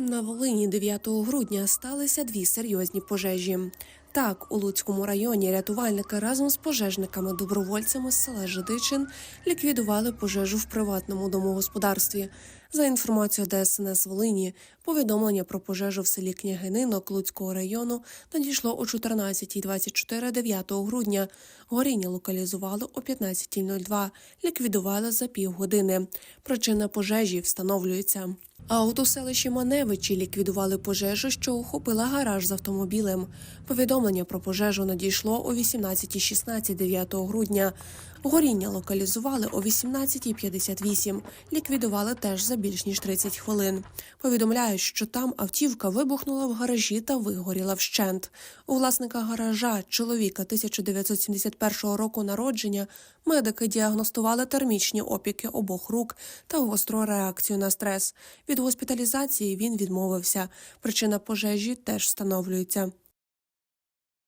На Волині 9 грудня сталися дві серйозні пожежі. Так, у Луцькому районі рятувальники разом з пожежниками добровольцями з села Жидичин ліквідували пожежу в приватному домогосподарстві. За інформацією ДСНС Волині, повідомлення про пожежу в селі Княгининок Луцького району надійшло о 14.24 9 грудня. Горіння локалізували о 15.02, ліквідували за півгодини. Причина пожежі встановлюється. А от у селищі Маневичі ліквідували пожежу, що охопила гараж з автомобілем. Повідомлення про пожежу надійшло о 18.16 9 грудня. Горіння локалізували о 18.58. Ліквідували теж за більш ніж 30 хвилин. Повідомляють, що там автівка вибухнула в гаражі та вигоріла вщент. У власника гаража, чоловіка 1971 року народження, медики діагностували термічні опіки обох рук та гостру реакцію на стрес. Від госпіталізації він відмовився. Причина пожежі теж встановлюється.